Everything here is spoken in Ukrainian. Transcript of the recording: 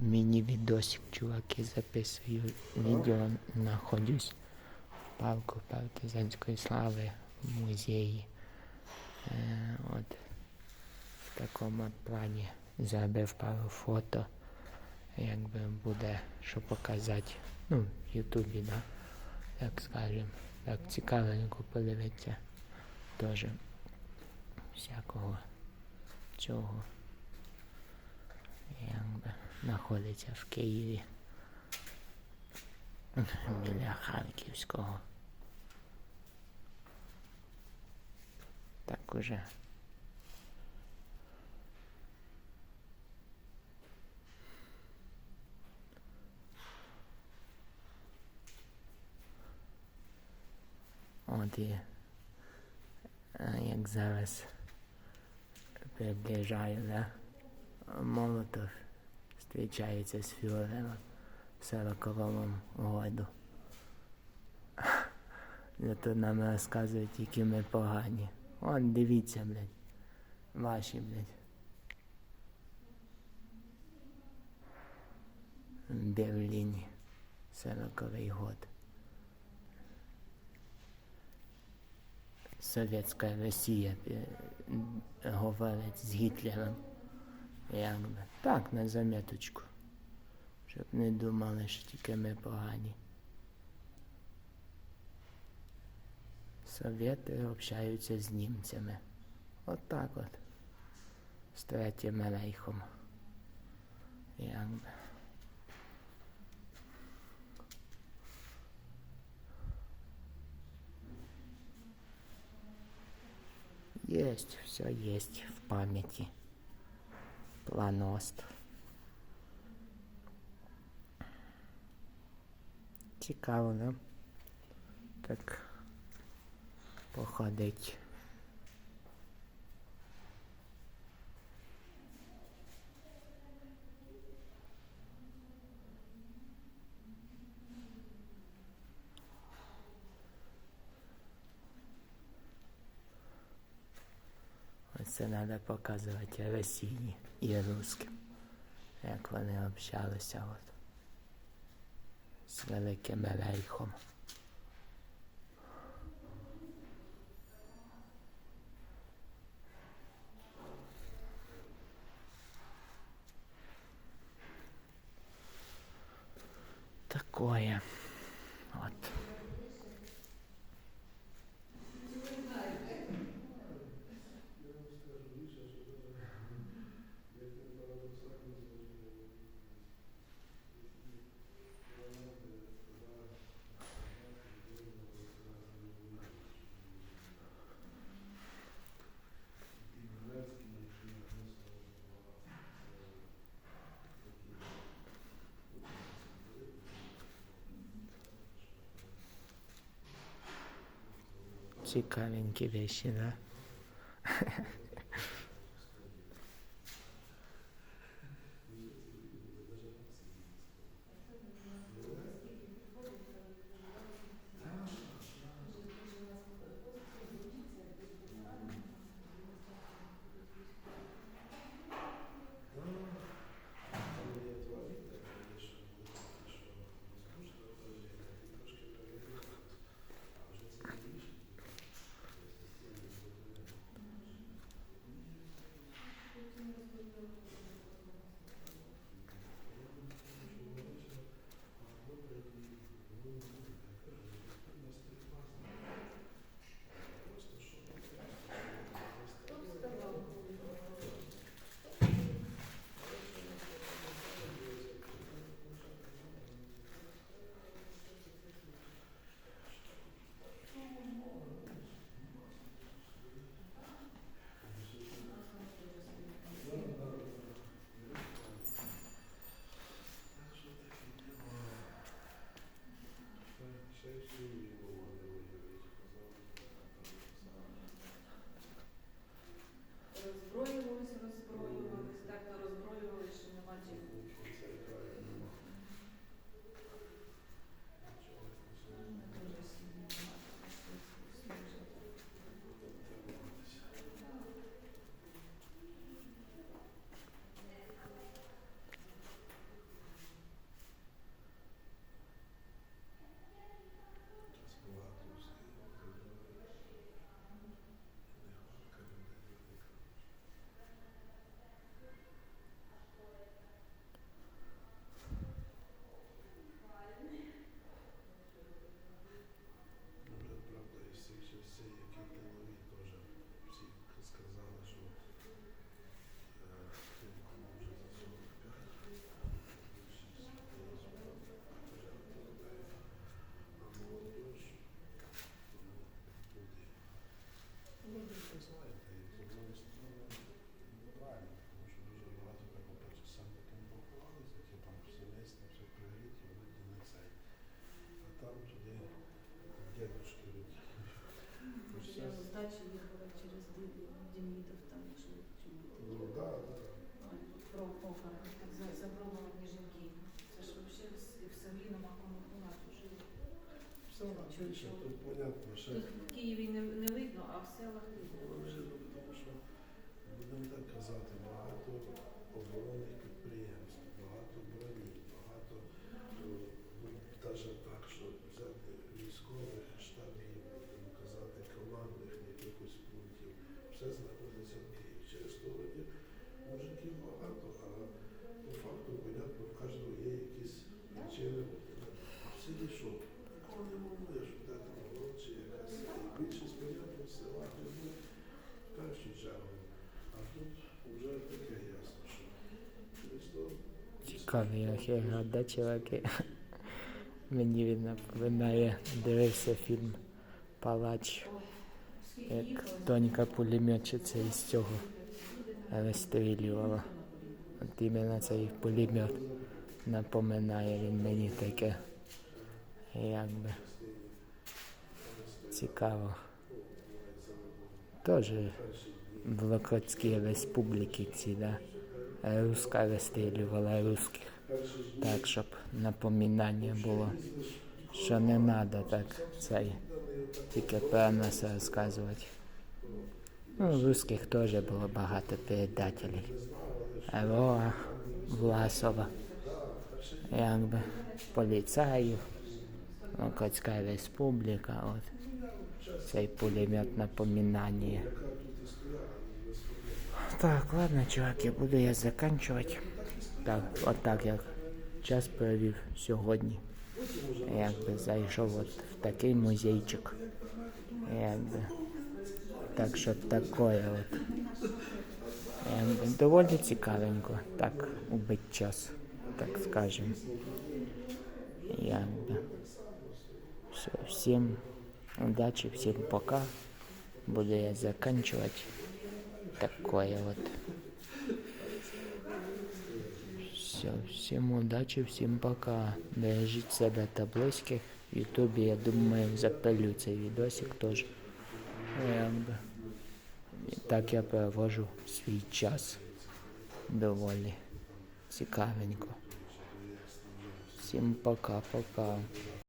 міні-відосик, чуваки, записую відео, знаходжусь в парку партизанської слави в музеї. Е, от в такому плані зробив пару фото, якби буде що показати. Ну, в Ютубі, да? так скажем. Так цікавенько подивитися теж всякого цього якби знаходиться в Києві біля Харківського. Так уже. От і е, як зараз приближаю, да? Молотов зустрічається з в 40-му году. Зато нам розказують, які ми погані. Вон, дивіться, блядь. Ваші, блядь. Берліні. 40-й год. Совєтська Росія е, говорить з Гітлером. Якби. Так, на заметочку. Щоб не думали, що тільки ми погані. Совєти общаються з німцями. От так от. З третім рейхом. Якби. Есть, все есть в памяти. Планост. Цікаво, да? Так походить. Це треба показувати Росії і русським, як вони общалися от з Великим Рейхом. Такое. Цікавенькі вещи, да? про опер, запробовані жінки. Це ж взагалі в селі нема кому помати жили. Все, понятно, що... Тут в Києві не, не видно, а в селах ну, видно. Цікавий археолог, да, чуваки? Мені він напоминає, дивився фільм Палач, як тонька пулеметчиця із цього розстрілювала. От іменно цей пулемет напоминає він мені таке. Якби цікаво. Теж в Локотській республіці ці, да? Руска розстрілювала русських. Так, щоб напоминання було, що не треба так цей, тільки про нас розказувати. Ну, русських теж було багато передателей. Роа, Власова, якби поліцаїв, Локотська республіка, от. Цей пулемет напоминання. Так, ладно, чуваки, буду я заканчивать. Так, от так як час провів сьогодні. Якби зайшов от в такий музейчик. Якби. Так що таке от. Якби доволі цікавенько, так, убить час, так скажем. Якби. Все, всім удачи, всім пока. Буду я заканчивать. Такое вот. Все, всім удачі, всім пока. Бережіть себе та. В Ютубі, я думаю, запилю цей відосик теж. Так я провожу свій час доволі цікавенько. Всім пока-пока.